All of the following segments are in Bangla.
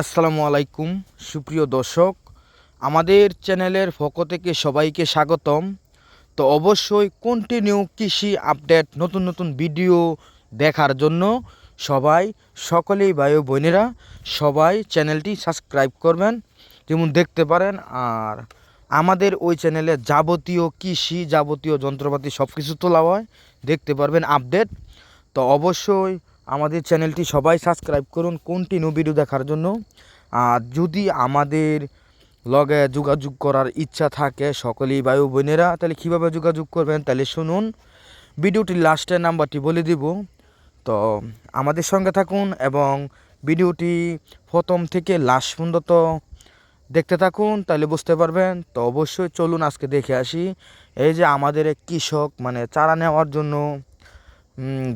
আসসালামু আলাইকুম, সুপ্রিয় দর্শক। আমাদের চ্যানেলের পক্ষ থেকে সবাইকে স্বাগতম। তো অবশ্যই কন্টিনিউ কৃষি আপডেট নতুন নতুন ভিডিও দেখার জন্য সবাই, সকলেই ও বোনেরা, সবাই চ্যানেলটি সাবস্ক্রাইব করবেন। যেমন দেখতে পারেন, আর আমাদের ওই চ্যানেলে যাবতীয় কৃষি, যাবতীয় যন্ত্রপাতি সব কিছু তোলা হয়। দেখতে পারবেন আপডেট তো অবশ্যই আমাদের চ্যানেলটি সবাই সাবস্ক্রাইব করুন কন্টিনিউ ভিডিও দেখার জন্য। আর যদি আমাদের লগে যোগাযোগ করার ইচ্ছা থাকে সকলেই বায়ু বোনেরা, তাহলে কীভাবে যোগাযোগ করবেন তাহলে শুনুন। ভিডিওটির লাস্টের নাম্বারটি বলে দিব। তো আমাদের সঙ্গে থাকুন এবং ভিডিওটি প্রথম থেকে লাস্ট পর্যন্ত দেখতে থাকুন, তাহলে বুঝতে পারবেন। তো অবশ্যই চলুন আজকে দেখে আসি। এই যে আমাদের কৃষক মানে চারা নেওয়ার জন্য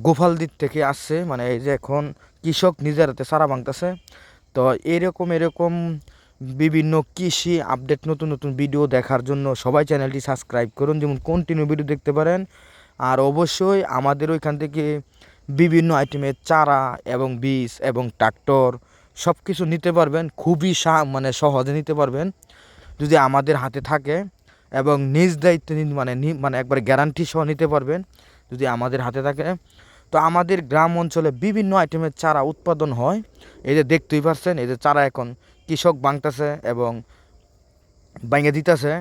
গোপাল দিক থেকে আসছে মানে এই যে এখন কৃষক নিজের হাতে চারা ভাঙতেছে তো এরকম এরকম বিভিন্ন কৃষি আপডেট, নতুন নতুন ভিডিও দেখার জন্য সবাই চ্যানেলটি সাবস্ক্রাইব করুন, যেমন কন্টিনিউ ভিডিও দেখতে পারেন। আর অবশ্যই আমাদের ওইখান থেকে বিভিন্ন আইটেমের চারা এবং বীজ এবং ট্রাক্টর সব কিছু নিতে পারবেন, খুবই মানে সহজে নিতে পারবেন। যদি আমাদের হাতে থাকে এবং নিজ দায়িত্ব মানে মানে একবার গ্যারান্টি সহ নিতে পারবেন। যদি আমাদের হাতে থাকে। তো আমাদের গ্রাম অঞ্চলে বিভিন্ন আইটেমের চারা উৎপাদন হয়। এই যে দেখতেই পারছেন, এই যে চারা এখন কৃষক বাংতাছে এবং বাইঙ্গে দিতেছে।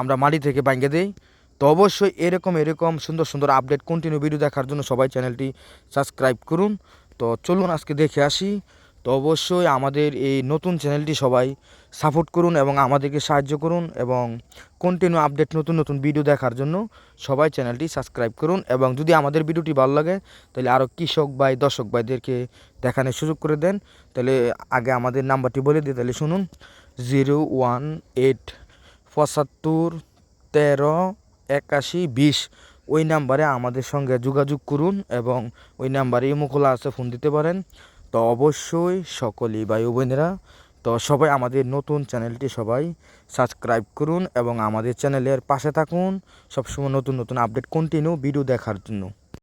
আমরা মাটি থেকে বাইঙ্গে দিই। তো অবশ্যই এরকম এরকম সুন্দর সুন্দর আপডেট কন্টিনিউ ভিডিও দেখার জন্য সবাই চ্যানেলটি সাবস্ক্রাইব করুন। তো চলুন আজকে দেখে আসি। তো অবশ্যই আমাদের এই নতুন চ্যানেলটি সবাই সাপোর্ট করুন এবং আমাদেরকে সাহায্য করুন এবং কন্টিনিউ আপডেট নতুন নতুন ভিডিও দেখার জন্য সবাই চ্যানেলটি সাবস্ক্রাইব করুন এবং যদি আমাদের ভিডিওটি ভালো লাগে, তাহলে আরও কৃষক ভাই, দর্শক ভাইদেরকে দেখানোর সুযোগ করে দেন। তাহলে আগে আমাদের নাম্বারটি বলে দিই, তাহলে শুনুন জিরো ওয়ান এইট পঁচাত্তর, তেরো, একাশি, বিশ। ওই নাম্বারে আমাদের সঙ্গে যোগাযোগ করুন এবং ওই নাম্বারে ইমো আছে ফোন দিতে পারেন। তো অবশ্যই সকলেই বায়ু বোনেরা, তো সবাই আমাদের নতুন চ্যানেলটি সবাই সাবস্ক্রাইব করুন এবং আমাদের চ্যানেলের পাশে থাকুন। সবসময় নতুন নতুন আপডেট কন্টিনিউ ভিডিও দেখার জন্য।